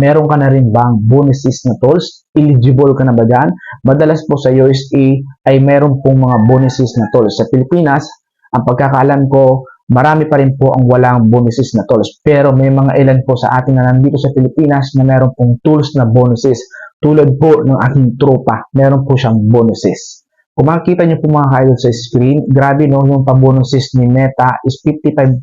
meron ka na rin bang bonuses na tools? Eligible ka na ba dyan? Madalas po sa USA ay meron pong mga bonuses na tools. Sa Pilipinas, ang pagkakaalam ko, marami pa rin po ang walang bonuses na tools. Pero may mga ilan po sa atin na nandito sa Pilipinas na meron pong tools na bonuses. Tulad po ng aking tropa, meron po siyang bonuses. Kung makikita niyo po mga ka-idol sa screen, grabe no, yung pa-bonuses ni Meta is $55,000.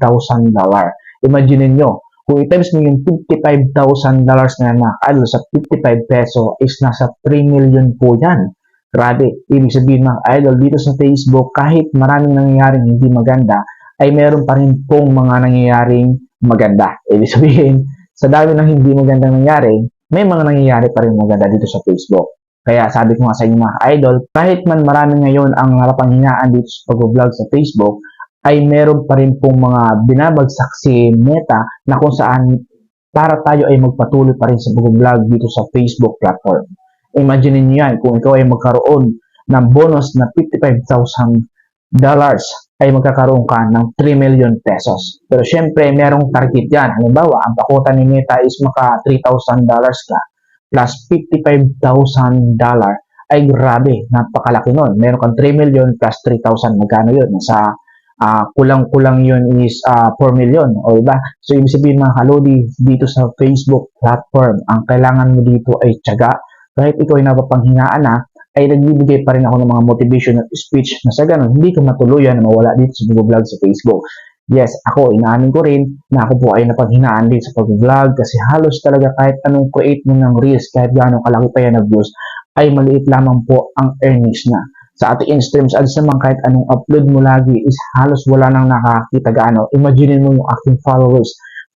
Imagine niyo, kung i-times mo yung $55,000 na ka-idol sa 55 peso is nasa 3 million po yan. Grabe, ibig sabihin mga idol dito sa Facebook, kahit maraming nangyayaring hindi maganda, ay meron pa rin pong mga nangyayaring maganda. Ibig sabihin, sa dami ng hindi magandang nangyari, may mga nangyayari pa rin maganda dito sa Facebook. Kaya sabi ko nga sa inyo mga idol, kahit man marami ngayon ang napanghinaan dito sa pag-vlog sa Facebook, ay meron pa rin pong mga binabagsak si Meta na kung saan para tayo ay magpatuloy pa rin sa pag-vlog dito sa Facebook platform. Imagine niyo yan, kung ikaw ay magkaroon ng bonus na $55,000 ay magkakaroon ka ng 3 million pesos. Pero syempre, merong target yan. Halimbawa, ang pakutan ni Meta is maka $3,000 ka plus $55,000 ay grabe, napakalaki nun. Meron kang 3 million plus 3,000, magkano yun? Nasa ah, kulang-kulang yun is ah, 4 million, o diba? So, ibig sabihin mga kalodi, dito sa Facebook platform, ang kailangan mo dito ay tiyaga. Kahit ikaw ay napapanghinaan na, ay nagbibigay pa rin ako ng mga motivational speech na sa ganun, hindi ka matuluyan na mawala dito sa vlog sa Facebook. Yes, ako, inaamin ko rin na ako po ay napanghinaan din sa pag-vlog kasi halos talaga kahit anong create mo ng reels, kahit gano'ng kalaki pa yan na views, ay maliit lamang po ang earnings na. Sa ating in-streams ads naman kahit anong upload mo lagi is halos wala nang nakakita gaano. Imagine mo yung aking followers.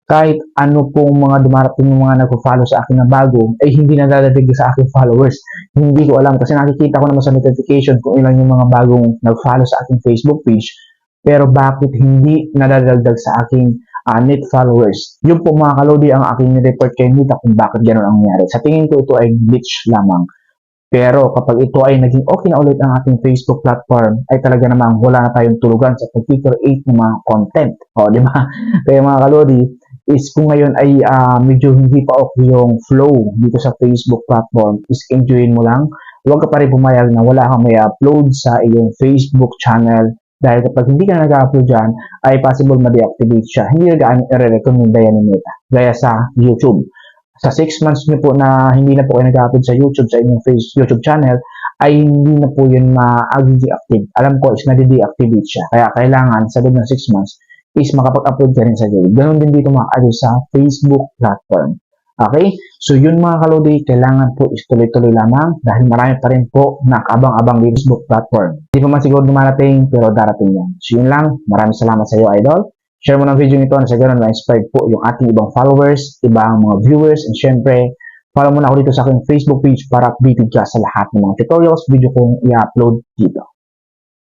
Kahit ano pong mga dumarating ng mga nagpo-follow sa akin na bago, ay hindi na dadadig sa aking followers. Hindi ko alam kasi nakikita ko naman sa notification kung ilan yung mga bagong nag-follow sa aking Facebook page. Pero bakit hindi nadadagdag sa aking uh, net followers? Yun po mga kalodi ang aking report kay Nita kung bakit gano'n ang nangyari. Sa tingin ko ito ay glitch lamang. Pero kapag ito ay naging okay na ulit ang ating Facebook platform, ay talaga namang wala na tayong tulugan sa pag-create ng mga content. O, di ba? Kaya mga kalodi, is kung ngayon ay uh, medyo hindi pa okay yung flow dito sa Facebook platform, is enjoyin mo lang. Huwag ka pa rin pumayag na wala kang may upload sa iyong Facebook channel dahil kapag hindi ka nag-upload dyan, ay possible ma-deactivate siya. Hindi na i-recommend yan ni Meta. Gaya sa YouTube sa 6 months nyo po na hindi na po kayo nag-upload sa YouTube, sa inyong face, YouTube channel, ay hindi na po yun ma-deactive. Alam ko is na-deactivate siya. Kaya kailangan sa loob ng 6 months is makapag-upload ka rin sa YouTube. Ganon din dito mga ano sa Facebook platform. Okay? So yun mga kalodi, kailangan po is tuloy-tuloy lamang dahil marami pa rin po nakabang-abang Facebook platform. Hindi pa man siguro dumarating, pero darating yan. So yun lang. Maraming salamat sa iyo, idol. Share mo ng video nito na sa ganun ma-inspired po yung ating ibang followers, ibang mga viewers, and syempre, follow mo na ako dito sa aking Facebook page para updated ka sa lahat ng mga tutorials, video kong i-upload dito.